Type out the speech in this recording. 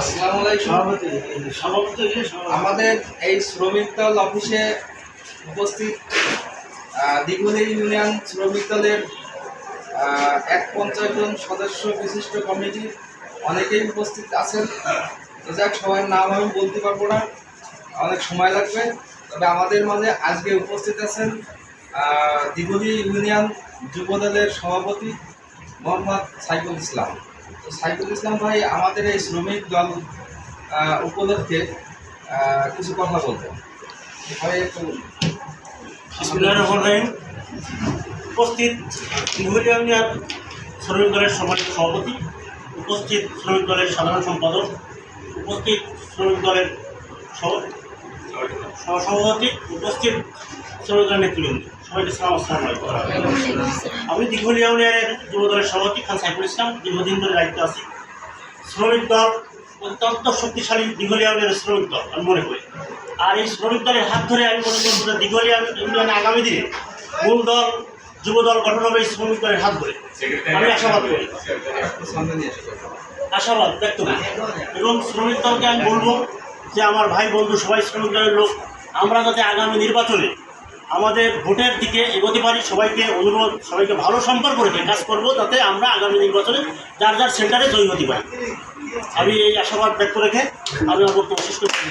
আসসালামু আলাইকুম। আমাদের এই শ্রমিক দল অফিসে উপস্থিত আহ, ইউনিয়ন শ্রমিক দলের এক পঞ্চাশ জন সদস্য বিশিষ্ট কমিটি অনেকেই উপস্থিত আছেন। যাক সবার নাম আমি বলতে পারব না। অনেক সময় লাগবে। তবে আমাদের মাঝে আজকে উপস্থিত আছেন আহ, ইউনিয়ন যুবদলের সভাপতি মোহাম্মদ সাইফুল ইসলাম। তো সাইফুল ইসলাম ভাই, আমাদের এই শ্রমিক দল উপলক্ষে কিছু কথা বলবেন। ভাই একটু উপস্থিত ইউনিয়ন শ্রমিক দলের সম্মানিত সভাপতি, উপস্থিত শ্রমিক দলের সাধারণ সম্পাদক, উপস্থিত শ্রমিক দলের সহসভাপতি উপস্থিত শ্রমিক দলের নেতৃবৃন্দ। সবাইকে সালাম আসসালামু আমি দীঘল ইউনিয়নের যুব দলের সভাপতি খান সাইফুল ইসলাম, দীর্ঘদিন ধরে দায়িত্ব আছি। শ্রমিক দল অত্যন্ত শক্তিশালী দীঘল ইউনিয়নের শ্রমিক দল, আমি মনে করি। আর এই শ্রমিক দলের হাত ধরে আমি মনে করি দীঘল ইউনিয়নে আগামী দিনে মূল দল যুব দল গঠন হবে এই শ্রমিক দলের হাত ধরে। আমি আশাবাদ করি। আশাবাদ ব্যক্ত এবং শ্রমিক দলকে আমি বলব যে আমার ভাই বন্ধু সবাই শ্রমিক দলের লোক, আমরা যাতে আগামী নির্বাচনে আমাদের ভোটের দিকে এগোতে পারি, সবাইকে অনুরোধ, সবাইকে ভালো সম্পর্ক রেখে কাজ করব যাতে আমরা আগামী নির্বাচনে যার যার সেন্টারে জয়ী হতে পারি। আমি এই আশাবাদ ব্যক্ত রেখে আমি আমার বক্তব্য শেষ করছি।